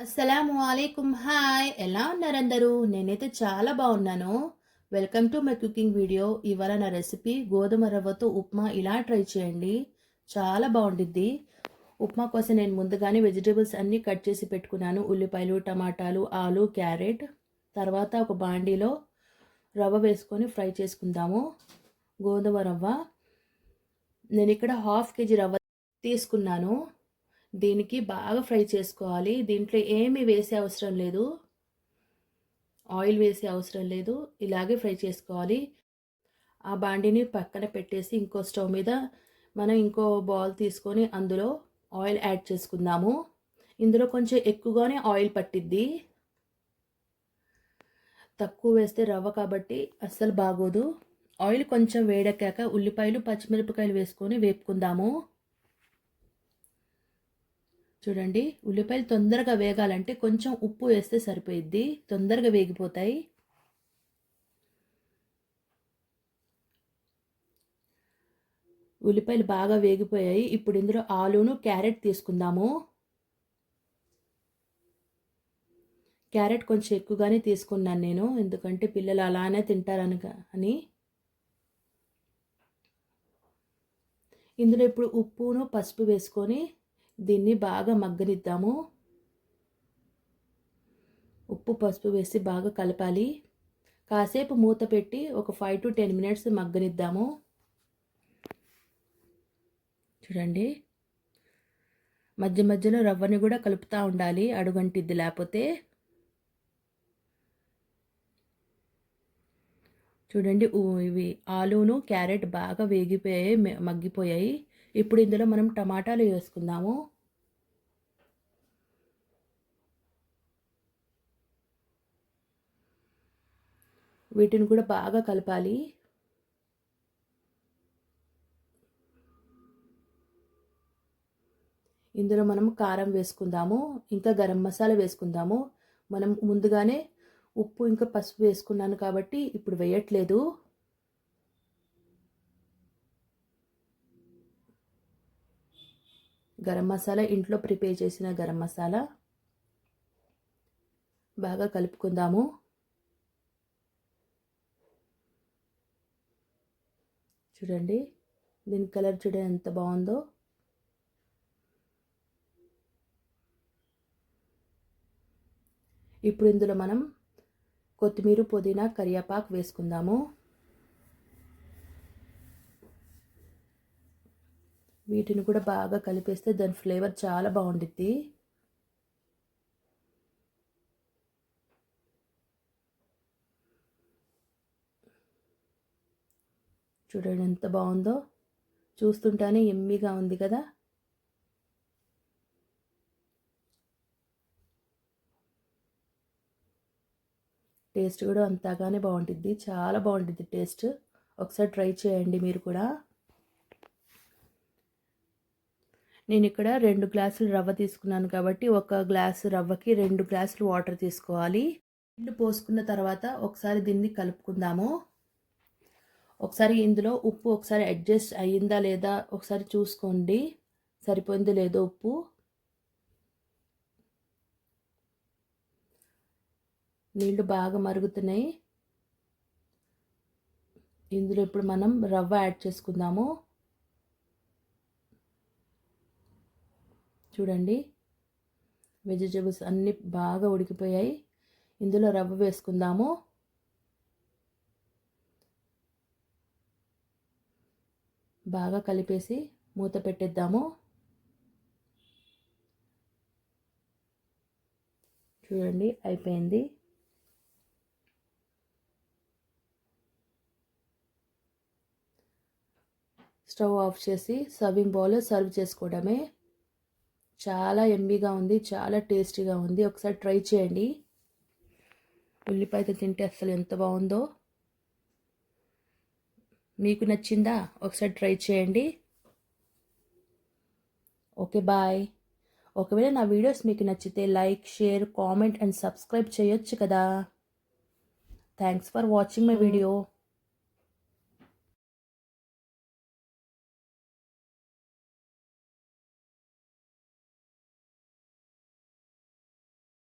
అస్సలాము అలైకుం. హాయ్. ఎలా ఉన్నారందరూ? నేనైతే చాలా బాగున్నాను. Welcome to my cooking video. ఇవాళ నా రెసిపీ గోధుమ రవ్వతో ఉప్మా ఇలా ట్రై చేయండి. చాలా బాగుండిద్ది. ఉప్మా కోసం నేను ముందుగానే వెజిటేబుల్స్ అన్నీ కట్ చేసి పెట్టుకున్నాను. ఉల్లిపాయలు టమాటాలు ఆలు క్యారెట్. తర్వాత ఒక బాండీలో రవ్వ వేసుకొని ఫ్రై చేసుకుందాము. గోధుమ రవ్వ. నేను ఇక్కడ హాఫ్ కేజీ రవ్వ తీసుకున్నాను. దీనికి బాగా ఫ్రై చేసుకోవాలి. దీంట్లో ఏమీ వేసే అవసరం లేదు. ఆయిల్ వేసే అవసరం లేదు. ఇలాగే ఫ్రై చేసుకోవాలి. ఆ బాండిని పక్కన పెట్టేసి ఇంకో స్టవ్ మీద మనం ఇంకో బౌల్ తీసుకొని అందులో ఆయిల్ యాడ్ చేసుకుందాము. ఇందులో కొంచెం ఎక్కువగానే ఆయిల్ పట్టిద్ది. తక్కువ వేస్తే రవ్వ కాబట్టి అస్సలు బాగోదు. ఆయిల్ కొంచెం వేడెక్కాక ఉల్లిపాయలు పచ్చిమిరపకాయలు వేసుకొని వేపుకుందాము. చూడండి ఉల్లిపాయలు తొందరగా వేగాలంటే కొంచెం ఉప్పు వేస్తే సరిపోయిద్ది. తొందరగా వేగిపోతాయి. ఉల్లిపాయలు బాగా వేగిపోయాయి. ఇప్పుడు ఇందులో ఆలూను క్యారెట్ తీసుకుందాము. క్యారెట్ కొంచెం ఎక్కువగానే తీసుకున్నాను నేను. ఎందుకంటే పిల్లలు అలానే తింటారను అని. ఇందులో ఇప్పుడు ఉప్పును పసుపు వేసుకొని దీన్ని బాగా మగ్గనిద్దాము. ఉప్పు పసుపు వేసి బాగా కలపాలి. కాసేపు మూత పెట్టి ఒక ఫైవ్ టు టెన్ మినిట్స్ మగ్గనిద్దాము. చూడండి. మధ్య మధ్యలో రవ్వని కూడా కలుపుతూ ఉండాలి అడుగంటిద్ది లేకపోతే. చూడండి ఇవి ఆలూను క్యారెట్ బాగా వేగిపోయాయి మగ్గిపోయాయి. ఇప్పుడు ఇందులో మనం టమాటాలు వేసుకుందాము. వీటిని కూడా బాగా కలపాలి. ఇందులో మనం కారం వేసుకుందాము ఇంకా గరం మసాలా వేసుకుందాము. మనం ముందుగానే ఉప్పు ఇంకా పసుపు వేసుకున్నాను కాబట్టి ఇప్పుడు వేయట్లేదు. గరం మసాలా ఇంట్లో ప్రిపేర్ చేసిన గరం మసాలా బాగా కలుపుకుందాము. చూడండి దీని కలర్ చూడండి ఎంత బాగుందో. ఇప్పుడు ఇందులో మనం కొత్తిమీర పుదీనా కరివేపాకు వేసుకుందాము. వీటిని కూడా బాగా కలిపేస్తే దాని ఫ్లేవర్ చాలా బాగుండిద్ది. చూడండి ఎంత బాగుందో. చూస్తుంటేనే ఎమ్మిగా ఉంది కదా. టేస్ట్ కూడా అంతగానే బాగుంటుంది చాలా బాగుంటుంది టేస్ట్. ఒకసారి ట్రై చేయండి మీరు కూడా. నేను ఇక్కడ రెండు గ్లాసులు రవ్వ తీసుకున్నాను కాబట్టి ఒక గ్లాసు రవ్వకి రెండు గ్లాసులు వాటర్ తీసుకోవాలి. నీళ్ళు పోసుకున్న తర్వాత ఒకసారి దీన్ని కలుపుకుందాము. ఒకసారి ఇందులో ఉప్పు ఒకసారి అడ్జస్ట్ అయ్యిందా లేదా ఒకసారి చూసుకోండి. సరిపోయిందో లేదో ఉప్పు. నీళ్ళు బాగా మరుగుతున్నాయి. ఇందులో ఇప్పుడు మనం రవ్వ యాడ్ చేసుకుందాము. చూడండి. వెజిటేబుల్స్ అన్నీ బాగా ఉడికిపోయాయి. ఇందులో రవ్వ వేసుకుందాము. బాగా కలిపేసి మూత పెట్టేద్దాము. చూడండి అయిపోయింది. స్టవ్ ఆఫ్ చేసి సర్వింగ్ బౌల్ సర్వ్ చేసుకోవడమే. చాలా ఎంబీగా ఉంది చాలా టేస్టీగా ఉంది. ఒకసారి ట్రై చేయండి. ఉల్లిపాయతో తింటే అసలు ఎంత బాగుందో. మీకు నచ్చిందా? ఒకసారి ట్రై చేయండి. Okay bye. ఒకవేళ నా వీడియోస్ మీకు నచ్చితే like share comment and subscribe చేయొచ్చు కదా. Thanks for watching my video.